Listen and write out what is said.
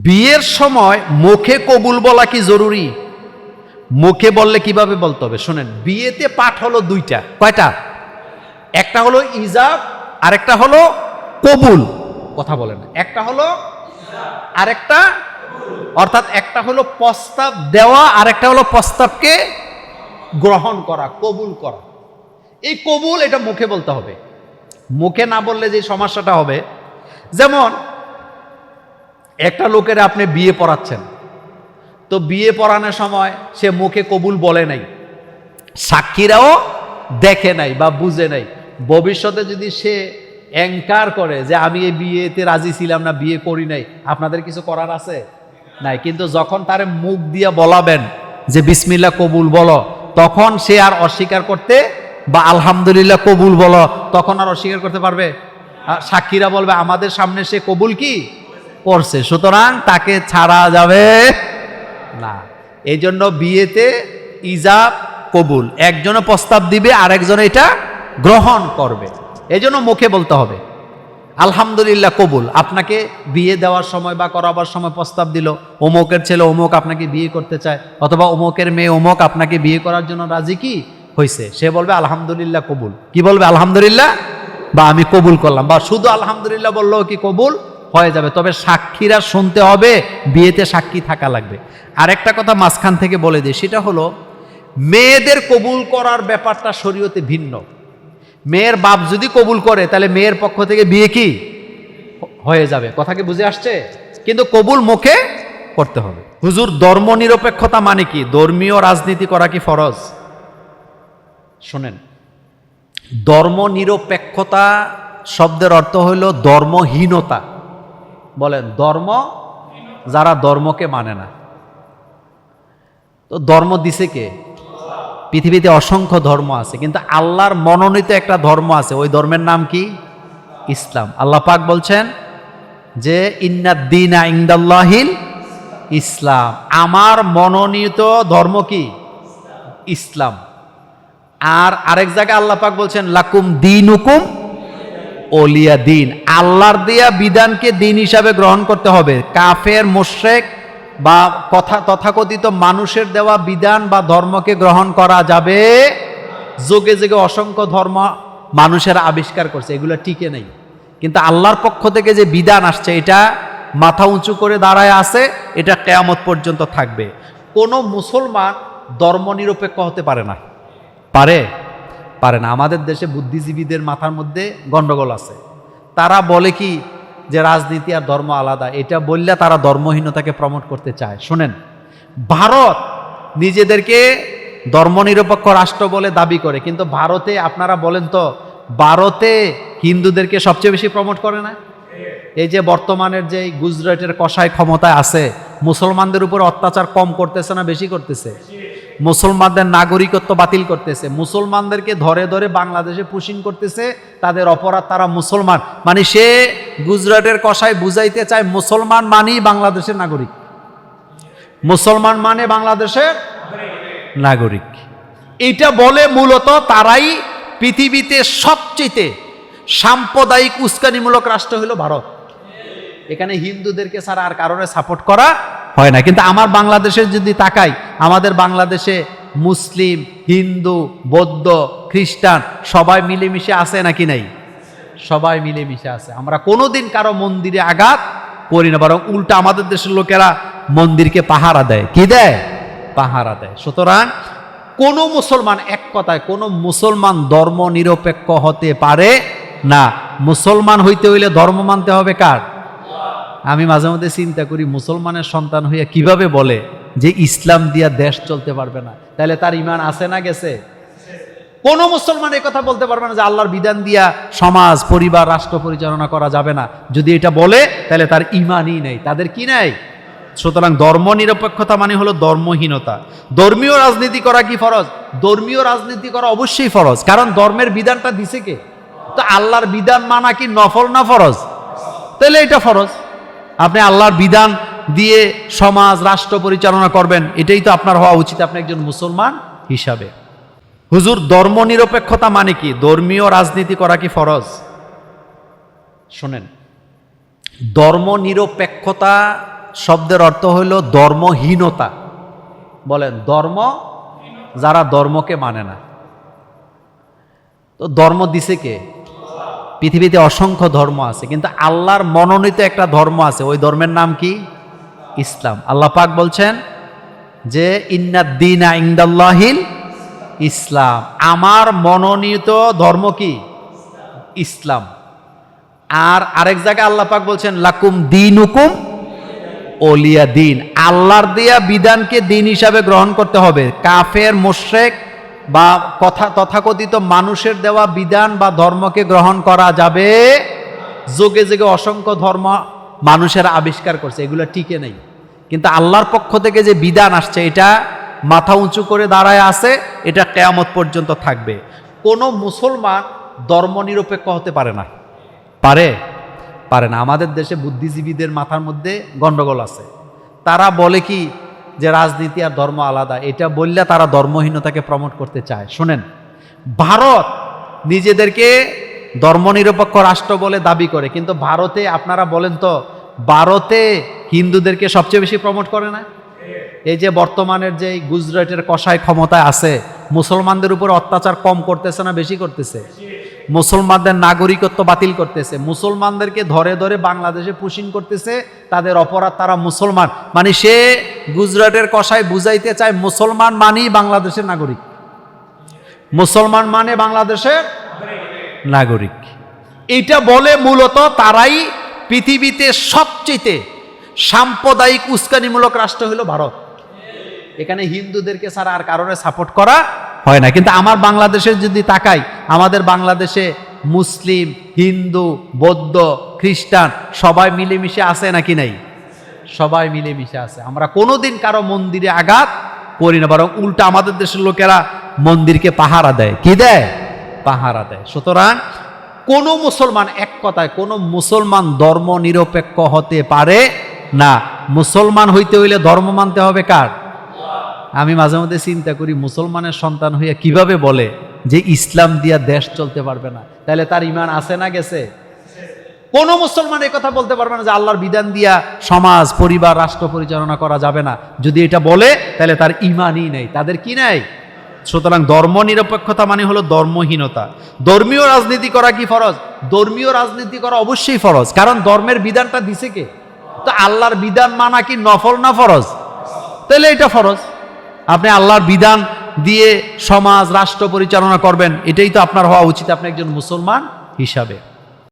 বিয়ের সময় মুখে কবুল বলা কি জরুরি? মুখে বললে কীভাবে বলতে হবে? শোনেন, বিয়েতে পাঠ হলো দুইটা। কয়টা? একটা হলো ইজাব আর একটা হলো কবুল। কথা বলেন। একটা হলো আরেকটা অর্থাৎ একটা হলো প্রস্তাব দেওয়া আর একটা হলো প্রস্তাবকে গ্রহণ করা, কবুল করা। এই কবুল এটা মুখে বলতে হবে। মুখে না বললে যে সমস্যাটা হবে, যেমন একটা লোকের আপনি বিয়ে পড়াচ্ছেন। তো বিয়ে পড়ানোর সময় সে মুখে কবুল বলে নাই, সাক্ষীরাও দেখে নাই বা বুঝে নাই। ভবিষ্যতে যদি সে অ্যাঙ্কার করে যে আমি এই বিয়েতে রাজি ছিলাম না, বিয়ে করি নাই, আপনাদের কিছু করার আছে? নাই, কিন্তু যখন তার মুখ দিয়ে বলাবেন যে বিসমিল্লা কবুল বলো, তখন সে আর অস্বীকার করতে বা আলহামদুলিল্লাহ কবুল বলো, তখন আর অস্বীকার করতে পারবে? সাক্ষীরা বলবে, আমাদের সামনে সে কবুল কি? করছে সুতরাং তাকে ছাড়া যাবে না। এই জন্য বিয়েতে ইজাব কবুল। একজনে প্রস্তাব দিবে আর এটা গ্রহণ করবে। এই জন্য মুখে বলতে হবে, আলহামদুলিল্লাহ কবুল। আপনাকে বিয়ে দেওয়ার সময় বা করাবার সময় প্রস্তাব দিল, অমুকের ছেলে অমুক আপনাকে বিয়ে করতে চায়, অথবা অমুকের মেয়ে অমুক আপনাকে বিয়ে করার জন্য রাজি কি হয়েছে সে বলবে, আলহামদুলিল্লাহ কবুল। কি বলবে, আলহামদুলিল্লাহ? বা আমি কবুল করলাম। বা শুধু আলহামদুলিল্লাহ বললেও কি কবুল? হয়ে যাবে। তবে সাক্ষীরা শুনতে হবে, বিয়েতে সাক্ষী থাকা লাগবে। আরেকটা কথা মাঝখান থেকে বলে দিই, সেটা হলো, মেয়েদের কবুল করার ব্যাপারটা শরীয়তে ভিন্ন। মেয়ের বাপ যদি কবুল করে, তাহলে মেয়ের পক্ষ থেকে বিয়ে কি? হয়ে যাবে। কথা কি বুঝে আসছে? কিন্তু কবুল মুখে করতে হবে। হুজুর ধর্ম নিরপেক্ষতা মানে কি? ধর্মীয় রাজনীতি করা কি ফরজ? শোনেন ধর্ম নিরপেক্ষতা শব্দের অর্থ হইল ধর্মহীনতা। বলেন, ধর্ম যারা ধর্মকে মানে না। তো ধর্ম দিছে কে? পৃথিবীতে অসংখ্য ধর্ম আছে, কিন্তু আল্লাহর মনোনীত একটা ধর্ম আছে, ওই ধর্মের নাম কি? ইসলাম। আল্লাহ পাক বলছেন যে ইন্নাদ্দিন ইন্দাল্লাহিল ইসলাম। আমার মনোনীত ধর্ম কি? ইসলাম। আর আরেক জায়গায় আল্লাহ পাক বলছেন, লাকুম দিন হুকুম ওলিয়া দিন আল্লাহর দেয়া বিধানকে দিন হিসাবে গ্রহণ করতে হবে। কাফের মোশেক বা কথা, তথাকথিত মানুষের দেওয়া বিধান বা ধর্মকে গ্রহণ করা যাবে। যোগে যোগে অসংখ্য ধর্ম মানুষের আবিষ্কার করছে, এগুলো টিকে নেই। কিন্তু আল্লাহর পক্ষ থেকে যে বিধান আসছে, এটা মাথা উঁচু করে দাঁড়ায় আছে, এটা কেয়ামত পর্যন্ত থাকবে। কোনো মুসলমান ধর্ম নিরপেক্ষ হতে পারে না। পারে? পারে না। আমাদের দেশে বুদ্ধিজীবীদের মাথার মধ্যে গন্ডগোল আছে। তারা বলে কি যে রাজনীতি আর ধর্ম আলাদা। এটা বললে তারা ধর্মহীনতাকে প্রমোট করতে চায়। শোনেন, ভারত নিজেদেরকে ধর্মনিরপেক্ষ রাষ্ট্র বলে দাবি করে, কিন্তু ভারতে আপনারা বলেন তো, ভারতে হিন্দুদেরকে সবচেয়ে বেশি প্রমোট করে না? এই যে বর্তমানের যে গুজরাটের কষায় ক্ষমতায় আছে, মুসলমানদের উপর অত্যাচার কম করতেছে না, বেশি করতেছে? মুসলমানদের নাগরিকত্ব বাতিল করতেছে। মুসলমানদেরকে ধরে ধরে বাংলাদেশে পুশিন করতেছে, তাদের অপরাধ তারা মুসলমান। মানে সে গুজরাটের কষায় বুঝাইতে চায় মুসলমান মানেই বাংলাদেশের নাগরিক। মুসলমান মানে বাংলাদেশের নাগরিক। এটা বলে মূলত তারাই পৃথিবীতে সবচেয়ে সাম্প্রদায়িক উস্কানিমূলক রাষ্ট্র হলো ভারত। এখানে হিন্দুদেরকে ছাড়া আর কারণে সাপোর্ট করা হয় না। কিন্তু আমার বাংলাদেশে যদি তাকাই, আমাদের বাংলাদেশে মুসলিম, হিন্দু, বৌদ্ধ, খ্রিস্টান সবাই মিলেমিশে আছে নাকি নাই? সবাই মিলেমিশে আছে। আমরা কোনোদিন কারও মন্দিরে আঘাত করি না, বরং উল্টা আমাদের দেশের লোকেরা মন্দিরকে পাহারা দেয়। কি দেয়? পাহারা দেয়। সুতরাং কোনো মুসলমান এক কথায় কোনো মুসলমান ধর্ম নিরপেক্ষ হতে পারে না। মুসলমান হইতে হইলে ধর্ম মানতে হবে কার? আমি মাঝে মধ্যে চিন্তা করি, মুসলমানের সন্তান হইয়া কীভাবে বলে যে ইসলাম দিয়া দেশ চলতে পারবে না? তাহলে তার ইমান আছে না গেছে? কোনো মুসলমান এই কথা বলতে পারবে না যে আল্লাহর বিধান দিয়া সমাজ, পরিবার, রাষ্ট্র পরিচালনা করা যাবে না। যদি এটা বলে তাহলে তার ইমানই নেই। তাদের কি নেই? সুতরাং ধর্ম নিরপেক্ষতা মানে হলো ধর্মহীনতা। ধর্মীয় রাজনীতি করা কি ফরজ? ধর্মীয় রাজনীতি করা অবশ্যই ফরজ। কারণ ধর্মের বিধানটা দিছে কে? তো আল্লাহর বিধান মানা কি নফল না ফরজ? তাহলে এটা ফরজ। আপনি আল্লাহর বিধান দিয়ে সমাজ, রাষ্ট্র পরিচালনা করবেন, এটাই তো আপনার হওয়া উচিত, আপনি একজন মুসলমান হিসাবে। হুজুর ধর্ম নিরপেক্ষতা মানে কি? ধর্মীয় রাজনীতি করা কি ফরজ? শোনেন ধর্ম নিরপেক্ষতা শব্দের অর্থ হইল ধর্মহীনতা। বলেন, ধর্ম যারা ধর্মকে মানে না। তো ধর্ম দিছে কে? পৃথিবীতে অসংখ্য ধর্ম আছে, কিন্তু আল্লাহর মনোনীত একটা ধর্ম আছে, ওই ধর্মের নাম কি? ইসলাম। আল্লাহ পাক বলছেন যে ইন্নাদ্দিন ইন্দাল্লাহিল ইসলাম। আমার মনোনীত ধর্ম কি? ইসলাম। আর আরেক জায়গায় আল্লাহ পাক বলছেন, লাকুম দিন হুকুম ওলিয়া দিন। আল্লাহর দিয়া বিধানকে দিন হিসাবে গ্রহণ করতে হবে। কাফের মোশেক বা কথা তথাকথিত মানুষের দেওয়া বিধান বা ধর্মকে গ্রহণ করা যাবে। যুগে যুগে অসংখ্য ধর্ম মানুষের আবিষ্কার করছে, এগুলো টিকে নেই। কিন্তু আল্লাহর পক্ষ থেকে যে বিধান আসছে, এটা মাথা উঁচু করে দাঁড়ায় আছে, এটা কেয়ামত পর্যন্ত থাকবে। কোনো মুসলমান ধর্ম নিরপেক্ষ হতে পারে না। পারে? পারে না। আমাদের দেশে বুদ্ধিজীবীদের মাথার মধ্যে গন্ডগোল আছে। তারা বলে কি যে রাজনীতি আর ধর্ম আলাদা, এটা বললে তারা ধর্মহীনতাকে প্রমোট করতে চায়। শোনেন, ভারত নিজেদেরকে ধর্মনিরপেক্ষ রাষ্ট্র বলে দাবি করে, কিন্তু ভারতে আপনারা বলেন তো, ভারতে হিন্দুদেরকে সবচেয়ে বেশি প্রমোট করে না? এই যে বর্তমানের যে গুজরাটের কষায় ক্ষমতায় আছে, মুসলমানদের উপর অত্যাচার কম করতেছে না, বেশি করতেছে? মুসলমানদের নাগরিকত্ব বাতিল করতেছে। মুসলমানদেরকে ধরে ধরে বাংলাদেশে পুশিন করতেছে। তাদের অপরাধ তারা মুসলমান। মানে সে গুজরাটের কষায় বুঝাইতে চায় মুসলমান মানেই বাংলাদেশের নাগরিক। মুসলমান মানে বাংলাদেশের নাগরিক। এটা বলে মূলত তারাই পৃথিবীতে সবচেয়ে সাম্প্রদায়িক উস্কানিমূলক রাষ্ট্র হলো ভারত। এখানে হিন্দুদেরকে ছাড়া আর কারণে সাপোর্ট করা হয় না। কিন্তু আমার বাংলাদেশে যদি তাকাই, আমাদের বাংলাদেশে মুসলিম, হিন্দু, বৌদ্ধ, খ্রিস্টান সবাই মিলেমিশে আছে নাকি নাই? সবাই মিলেমিশে আছে। আমরা কোনোদিন কারও মন্দিরে আঘাত করি না, বরং উল্টা আমাদের দেশের লোকেরা মন্দিরকে পাহারা দেয়। কি দেয়? পাহারা দেয়। সুতরাং কোনো মুসলমান এক কথায় কোনো মুসলমান ধর্ম নিরপেক্ষ হতে পারে না। মুসলমান হইতে হইলে ধর্ম মানতে হবে কার? আমি মাঝে মধ্যে চিন্তা করি, মুসলমানের সন্তান হইয়া কীভাবে বলে যে ইসলাম দিয়া দেশ চলতে পারবে না? তাহলে তার ইমান আছে না গেছে? কোন মুসলমান এই কথা বলতে পারবে না যে আল্লাহর বিধান দিয়া সমাজ, পরিবার, রাষ্ট্র পরিচালনা করা যাবে না। যদি এটা বলে তাহলে তার ইমানই নেই। তাদের কি নেই? সুতরাং ধর্ম নিরপেক্ষতা মানে হলো ধর্মহীনতা। ধর্মীয় রাজনীতি করা কি ফরজ? ধর্মীয় রাজনীতি করা অবশ্যই ফরজ। কারণ ধর্মের বিধানটা দিছে কে? তো আল্লাহর বিধান মানা কি নফল না ফরজ? তাহলে এটা ফরজ। আপনি আল্লাহর বিধান দিয়ে সমাজ, রাষ্ট্র পরিচালনা করবেন, এটাই তো আপনার হওয়া উচিত। আপনি একজন মুসলমান হিসাবে।